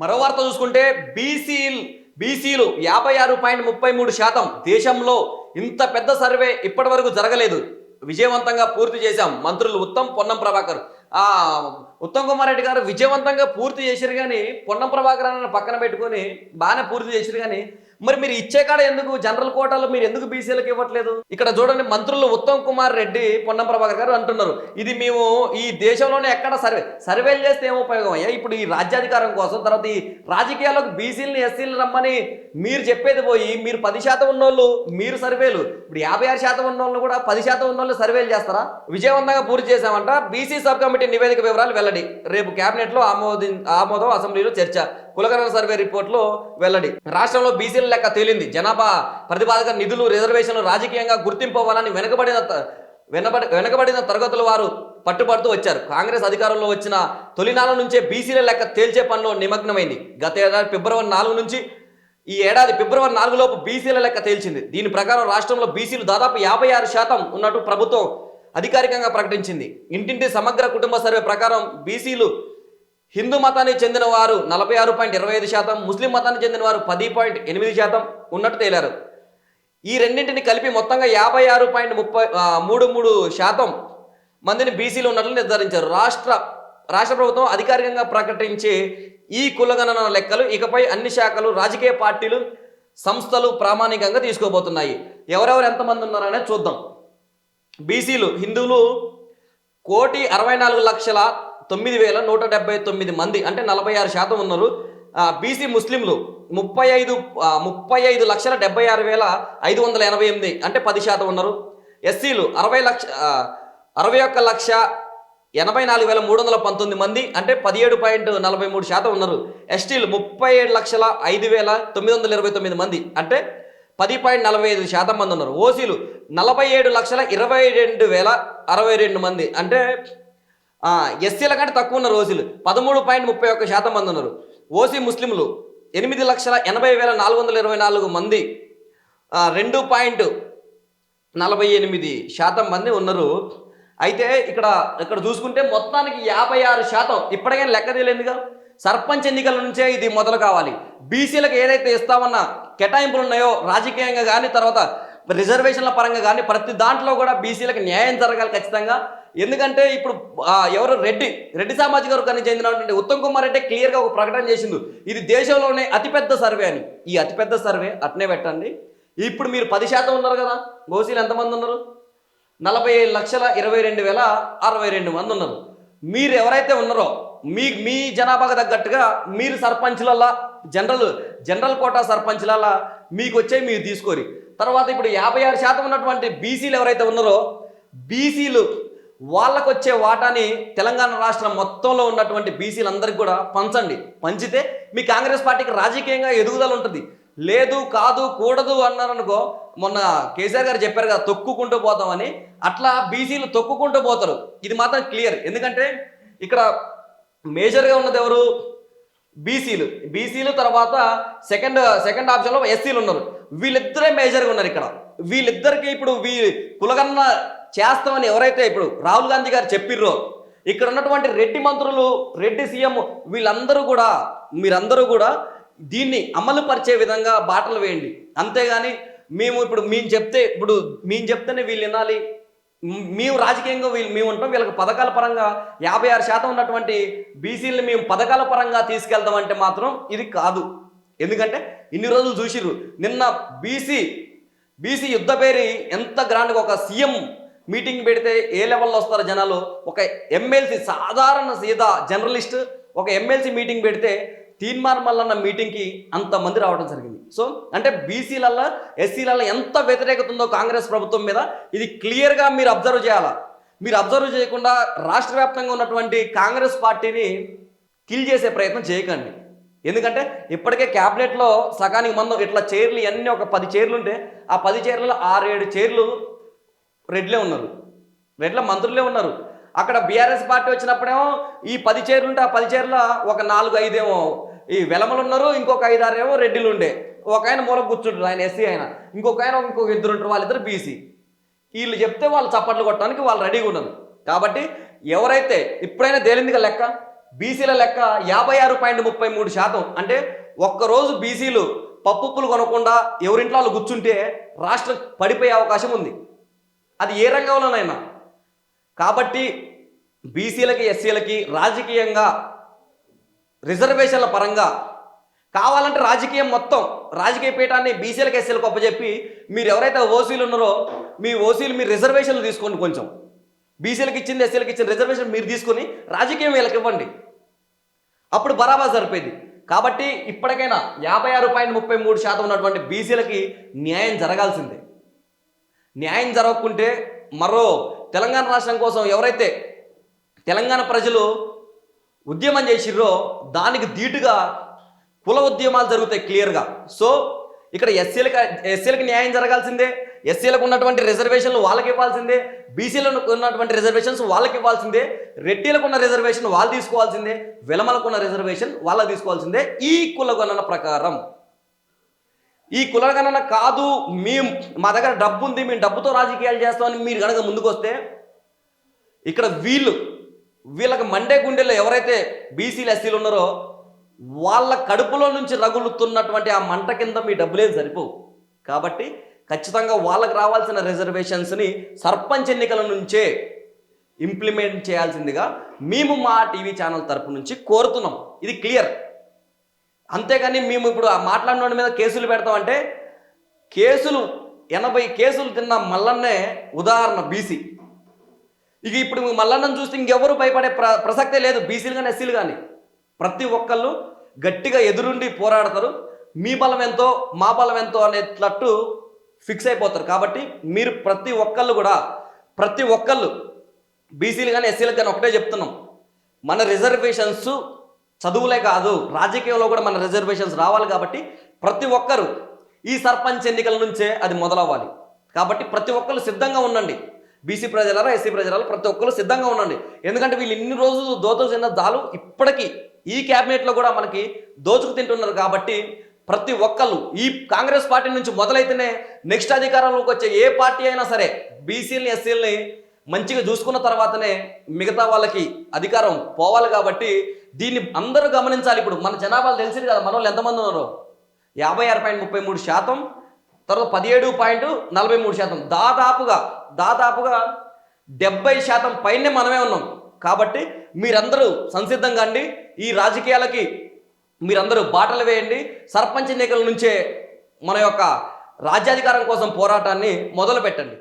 మరో వార్త చూసుకుంటే బీసీ బీసీలు యాభై ఆరు పాయింట్ ముప్పై మూడు శాతం దేశంలో ఇంత పెద్ద సర్వే ఇప్పటి వరకు జరగలేదు. విజయవంతంగా పూర్తి చేశాం. మంత్రులు ఉత్తమ్ పొన్నం ప్రభాకర్. ఆ ఉత్తమ్ కుమార్ రెడ్డి గారు విజయవంతంగా పూర్తి చేశారు కానీ పొన్నం ప్రభాకర్ అని పక్కన పెట్టుకొని బాగానే పూర్తి చేశారు కానీ మరి మీరు ఇచ్చే కాడ ఎందుకు? జనరల్ కోటాలో మీరు ఎందుకు బీసీలకు ఇవ్వట్లేదు? ఇక్కడ చూడండి మంత్రులు ఉత్తమ్ కుమార్ రెడ్డి పొన్నం ప్రభాకర్ గారు అంటున్నారు. ఇది మేము ఈ దేశంలోనే ఎక్కడ సర్వే సర్వేలు చేస్తే ఏం ఉపయోగం అయ్యా? ఇప్పుడు ఈ రాజ్యాధికారం కోసం తర్వాత ఈ రాజకీయాల్లోకి బీసీలని ఎస్సీలు రమ్మని మీరు చెప్పేది పోయి మీరు పది శాతం ఉన్నోళ్ళు మీరు సర్వేలు. ఇప్పుడు యాభై ఆరు శాతం ఉన్నోళ్ళు కూడా పది శాతం ఉన్నోళ్ళు సర్వేలు చేస్తారా? విజయవంతంగా పూర్తి చేశామంట. బీసీ సబ్ కమిటీ నివేదిక వివరాలు వెల్లడి. రేపు కేబినెట్లో ఆమోది ఆమోదం అసెంబ్లీలో చర్చ. కులకరణ సర్వే రిపోర్ట్లో వెల్లడి. రాష్ట్రంలో బీసీల లెక్క తేలింది. జనాభా ప్రతిపాదక నిధులు రిజర్వేషన్లు రాజకీయంగా గుర్తింపు అవ్వాలని వెనుకబడిన వెనబడి వెనకబడిన తరగతుల వారు పట్టుబడుతూ వచ్చారు. కాంగ్రెస్ అధికారంలో వచ్చిన తొలినాల నుంచే బీసీల లెక్క తేల్చే పనిలో నిమగ్నమైంది. గత ఏడాది ఫిబ్రవరి నాలుగు నుంచి ఈ ఏడాది ఫిబ్రవరి నాలుగు లోపు బీసీల లెక్క తేల్చింది. దీని ప్రకారం రాష్ట్రంలో బీసీలు దాదాపు యాభై ఆరు శాతం ఉన్నట్టు ప్రభుత్వం అధికారికంగా ప్రకటించింది. ఇంటింటి సమగ్ర కుటుంబ సర్వే ప్రకారం బీసీలు హిందూ మతానికి చెందిన వారు నలభై ఆరు పాయింట్ ఇరవై ఐదు శాతం ముస్లిం మతానికి చెందిన వారు పది పాయింట్ ఎనిమిది శాతం ఉన్నట్టు తేలారు. ఈ రెండింటిని కలిపి మొత్తంగా యాభై ఆరు పాయింట్ ముప్పై మూడు మూడు శాతం మందిని బీసీలు ఉన్నట్లు నిర్ధారించారు. రాష్ట్ర రాష్ట్ర ప్రభుత్వం అధికారికంగా ప్రకటించే ఈ కులగణన లెక్కలు ఇకపై అన్ని శాఖలు రాజకీయ పార్టీలు సంస్థలు ప్రామాణికంగా తీసుకోబోతున్నాయి. ఎవరెవరు ఎంతమంది ఉన్నారనేది చూద్దాం. బీసీలు హిందువులు కోటి అరవై నాలుగు లక్షల తొమ్మిది వేల నూట డెబ్బై తొమ్మిది మంది అంటే నలభై ఆరు శాతం ఉన్నారు. బీసీ ముస్లింలు ముప్పై ఐదు ముప్పై ఐదు లక్షల డెబ్బై ఆరు వేల ఐదు వందల ఎనభై ఎనిమిది అంటే పది శాతం ఉన్నారు. ఎస్సీలు అరవై లక్ష అరవై ఒక్క లక్ష ఎనభై నాలుగు వేల మూడు వందల పంతొమ్మిది మంది అంటే పదిహేడు పాయింట్ నలభై మూడు శాతం ఉన్నారు. ఎస్టీలు ముప్పై ఏడు లక్షల ఐదు వేల తొమ్మిది వందల ఇరవై తొమ్మిది మంది అంటే పది పాయింట్ నలభై ఐదు శాతం మంది ఉన్నారు. ఓసీలు నలభై ఏడు లక్షల ఇరవై రెండు వేల అరవై రెండు మంది అంటే ఎస్సీల కంటే తక్కువ ఉన్న రోజులు పదమూడు పాయింట్ ముప్పై ఒక్క శాతం మంది ఉన్నారు. ఓసీ ముస్లింలు ఎనిమిది లక్షల ఎనభై వేల నాలుగు వందల ఇరవై నాలుగు మంది రెండు పాయింట్ నలభై ఎనిమిది శాతం మంది ఉన్నారు. అయితే ఇక్కడ ఇక్కడ చూసుకుంటే మొత్తానికి యాభై ఆరు శాతం ఇప్పటికైనా లెక్క తెలియదుగా సర్పంచ్ ఎన్నికల నుంచే ఇది మొదలు కావాలి. బీసీలకు ఏదైతే ఇస్తామన్న కేటాయింపులు ఉన్నాయో రాజకీయంగా కానీ తర్వాత రిజర్వేషన్ల పరంగా కానీ ప్రతి దాంట్లో కూడా బీసీలకు న్యాయం జరగాలి ఖచ్చితంగా. ఎందుకంటే ఇప్పుడు ఎవరు? రెడ్డి. రెడ్డి సామాజిక వర్గానికి చెందినటువంటి ఉత్తమ్ కుమార్ రెడ్డి క్లియర్గా ఒక ప్రకటన చేసింది ఇది దేశంలోనే అతిపెద్ద సర్వే అని. ఈ అతిపెద్ద సర్వే అట్నే పెట్టండి. ఇప్పుడు మీరు పది శాతం ఉన్నారు కదా. ఓసీలు ఎంతమంది ఉన్నారు? నలభై ఏడు లక్షల ఇరవై రెండు వేల అరవై రెండు మంది ఉన్నారు. మీరు ఎవరైతే ఉన్నారో మీ మీ జనాభాకు తగ్గట్టుగా మీరు సర్పంచ్లల్లా జనరల్ జనరల్ కోటా సర్పంచ్లల్లా మీకు వచ్చే మీరు తీసుకోరి. తర్వాత ఇప్పుడు యాభై ఆరు శాతం ఉన్నటువంటి బీసీలు ఎవరైతే ఉన్నారో బీసీలు వాళ్ళకు వచ్చే వాటాని తెలంగాణ రాష్ట్రం మొత్తంలో ఉన్నటువంటి బీసీలందరికీ కూడా పంచండి. పంచితే మీ కాంగ్రెస్ పార్టీకి రాజకీయంగా ఎదుగుదల ఉంటుంది. లేదు కాదు కూడదు అన్నారనుకో మొన్న కేసీఆర్ గారు చెప్పారు కదా తొక్కుకుంటూ పోతామని. అట్లా బీసీలు తొక్కుకుంటూ పోతారు. ఇది మాత్రం క్లియర్. ఎందుకంటే ఇక్కడ మేజర్గా ఉన్నది ఎవరు? బీసీలు బీసీలు తర్వాత సెకండ్ సెకండ్ ఆప్షన్లో ఎస్సీలు ఉన్నారు. వీళ్ళిద్దరే మేజర్గా ఉన్నారు ఇక్కడ. వీళ్ళిద్దరికి ఇప్పుడు వీ కులగన్న చేస్తామని ఎవరైతే ఇప్పుడు రాహుల్ గాంధీ గారు చెప్పిర్రో ఇక్కడ ఉన్నటువంటి రెడ్డి మంత్రులు రెడ్డి సీఎం వీళ్ళందరూ కూడా మీరందరూ కూడా దీన్ని అమలు పరిచే విధంగా బాటలు వేయండి. అంతేగాని మేము ఇప్పుడు మేము చెప్తే ఇప్పుడు మేము చెప్తేనే వీళ్ళు వినాలి. మేము రాజకీయంగా వీళ్ళు మేము ఉంటాం వీళ్ళకి పథకాల పరంగా యాభై ఆరు శాతం ఉన్నటువంటి బీసీలను మేము పథకాల పరంగా తీసుకెళ్తామంటే మాత్రం ఇది కాదు. ఎందుకంటే ఇన్ని రోజులు చూసిర్రు నిన్న బీసీ బీసీ యుద్ధ పేరి ఎంత గ్రాండ్గా ఒక సీఎం మీటింగ్ పెడితే ఏ లెవెల్లో వస్తారు జనాలు? ఒక ఎమ్మెల్సీ సాధారణ సీదా జర్నలిస్ట్ ఒక ఎమ్మెల్సీ మీటింగ్ పెడితే తీన్మార్ మల్లన్న మీటింగ్కి అంతమంది రావడం జరిగింది. సో అంటే బీసీలల్లో ఎస్సీలల్లో ఎంత వ్యతిరేకత ఉందో కాంగ్రెస్ ప్రభుత్వం మీద ఇది క్లియర్గా మీరు అబ్జర్వ్ చేయాలా? మీరు అబ్జర్వ్ చేయకుండా రాష్ట్ర వ్యాప్తంగా ఉన్నటువంటి కాంగ్రెస్ పార్టీని కిల్ చేసే ప్రయత్నం చేయకండి. ఎందుకంటే ఇప్పటికే క్యాబినెట్లో సగానికి మందం ఇట్లా చైర్లు ఇవన్నీ ఒక పది చైర్లు ఉంటే ఆ పది చైర్లలో ఆరేడు చైర్లు రెడ్లే ఉన్నారు. రెడ్ల మంత్రులే ఉన్నారు. అక్కడ బీఆర్ఎస్ పార్టీ వచ్చినప్పుడేమో ఈ పది చైర్లు ఉంటే ఆ పది చైర్ల ఒక నాలుగు ఐదేమో ఈ వెలమలు ఉన్నారు ఇంకొక ఐదారు ఏమో రెడ్డిలు ఉండే. ఒక ఆయన మూల కూర్చుంటారు ఆయన ఎస్సీ ఆయన. ఇంకొక ఆయన ఇంకొక ఇద్దరు ఉంటారు వాళ్ళిద్దరు బీసీ. వీళ్ళు చెప్తే వాళ్ళు చప్పట్లు కొట్టడానికి వాళ్ళు రెడీగా ఉన్నారు కాబట్టి ఎవరైతే ఇప్పుడైనా తేలిందిగా లెక్క బీసీల లెక్క యాభై ఆరు పాయింట్ ముప్పై మూడు శాతం అంటే ఒక్కరోజు బీసీలు పప్పుప్పులు కొనకుండా ఎవరింట్లో వాళ్ళు కూర్చుంటే రాష్ట్రం పడిపోయే అవకాశం ఉంది. అది ఏ రంగంలోనైనా. కాబట్టి బీసీలకి ఎస్సీలకి రాజకీయంగా రిజర్వేషన్ల పరంగా కావాలంటే రాజకీయం మొత్తం రాజకీయ పీఠాన్ని బీసీలకు ఎస్సీలకు అప్పచెప్పి మీరు ఎవరైతే ఓసీలు ఉన్నారో మీ ఓసీలు మీరు రిజర్వేషన్లు తీసుకోండి కొంచెం. బీసీలకు ఇచ్చింది ఎస్సీలకు ఇచ్చిన రిజర్వేషన్ మీరు తీసుకొని రాజకీయం వీళ్ళకి ఇవ్వండి. అప్పుడు బరాబర్ సరిపోయింది. కాబట్టి ఇప్పటికైనా యాభై ఆరు పాయింట్ ముప్పై మూడు శాతం ఉన్నటువంటి బీసీలకి న్యాయం జరగాల్సిందే. న్యాయం జరగకుంటే మరో తెలంగాణ రాష్ట్రం కోసం ఎవరైతే తెలంగాణ ప్రజలు ఉద్యమం చేసిర్రో దానికి ధీటుగా కుల ఉద్యమాలు జరుగుతాయి క్లియర్గా సో ఇక్కడ ఎస్సీలకు ఎస్సీలకు న్యాయం జరగాల్సిందే. ఎస్సీలకు ఉన్నటువంటి రిజర్వేషన్లు వాళ్ళకి ఇవ్వాల్సిందే. బీసీలకు ఉన్నటువంటి రిజర్వేషన్స్ వాళ్ళకి ఇవ్వాల్సిందే. రెడ్డిలకు ఉన్న రిజర్వేషన్ వాళ్ళు తీసుకోవాల్సిందే. వెలమలకు ఉన్న రిజర్వేషన్ వాళ్ళకి తీసుకోవాల్సిందే. ఈ కుల గణన ప్రకారం. ఈ కులగణన కాదు మేము మా దగ్గర డబ్బు ఉంది మేము డబ్బుతో రాజకీయాలు చేస్తామని మీరు కనుక ముందుకొస్తే ఇక్కడ వీళ్ళు వీళ్ళకి మండే గుండెల్లో ఎవరైతే బీసీలు ఎస్సీలు ఉన్నారో వాళ్ళ కడుపులో నుంచి రగులుతున్నటువంటి ఆ మంట కింద మీ డబ్బులేం సరిపోవు. కాబట్టి ఖచ్చితంగా వాళ్ళకి రావాల్సిన రిజర్వేషన్స్ని సర్పంచ్ ఎన్నికల నుంచే ఇంప్లిమెంట్ చేయాల్సిందిగా మేము మా టీవీ ఛానల్ తరపు నుంచి కోరుతున్నాం. ఇది క్లియర్. అంతేగాని మేము ఇప్పుడు ఆ మాట్లాడిన మీద కేసులు పెడతామంటే కేసులు ఎనభై కేసులు తిన్న మల్లన్నే ఉదాహరణ బీసీ. ఇక ఇప్పుడు మల్లన్నను చూస్తే ఇంకెవరు భయపడే ప్ర ప్రసక్తే లేదు బీసీలు కానీ ఎస్సీలు కానీ ప్రతి ఒక్కళ్ళు గట్టిగా ఎదురుండి పోరాడతారు. మీ బలం ఎంతో మా బలం ఎంతో అనేటట్టు ఫిక్స్ అయిపోతారు. కాబట్టి మీరు ప్రతి ఒక్కళ్ళు కూడా ప్రతి ఒక్కళ్ళు బీసీలు కానీ ఎస్సీలకు కానీ ఒకటే చెప్తున్నాం. మన రిజర్వేషన్స్ చదువులే కాదు రాజకీయంలో కూడా మన రిజర్వేషన్స్ రావాలి కాబట్టి ప్రతి ఒక్కరు ఈ సర్పంచ్ ఎన్నికల నుంచే అది మొదలవ్వాలి. కాబట్టి ప్రతి ఒక్కరు సిద్ధంగా ఉండండి. బీసీ ప్రజలారా ఎస్సీ ప్రజలారా ప్రతి ఒక్కరు సిద్ధంగా ఉండండి. ఎందుకంటే వీళ్ళు ఇన్ని రోజులు దోతలు తిన్న దాలు ఇప్పటికీ ఈ క్యాబినెట్లో కూడా మనకి దోచుకు తింటున్నారు కాబట్టి ప్రతి ఒక్కళ్ళు ఈ కాంగ్రెస్ పార్టీ నుంచి మొదలైతేనే నెక్స్ట్ అధికారంలోకి వచ్చే ఏ పార్టీ అయినా సరే బీసీలని ఎస్సీలని మంచిగా చూసుకున్న తర్వాతనే మిగతా వాళ్ళకి అధికారం పోవాలి కాబట్టి దీన్ని అందరూ గమనించాలి. ఇప్పుడు మన జనాభాలు తెలిసింది కదా మన వాళ్ళు ఎంతమంది ఉన్నారు? యాభై ఆరు పాయింట్ ముప్పై మూడు శాతం తర్వాత పదిహేడు పాయింట్ నలభై మూడు శాతం. దాదాపుగా దాదాపుగా డెబ్బై శాతం పైనే మనమే ఉన్నాం. కాబట్టి మీరందరూ సంసిద్ధంగా అండి ఈ రాజకీయాలకి మీరందరూ బాటలు వేయండి. సర్పంచ్ ఎన్నికల నుంచే మన యొక్క రాజ్యాధికారం కోసం పోరాటాన్ని మొదలు పెట్టండి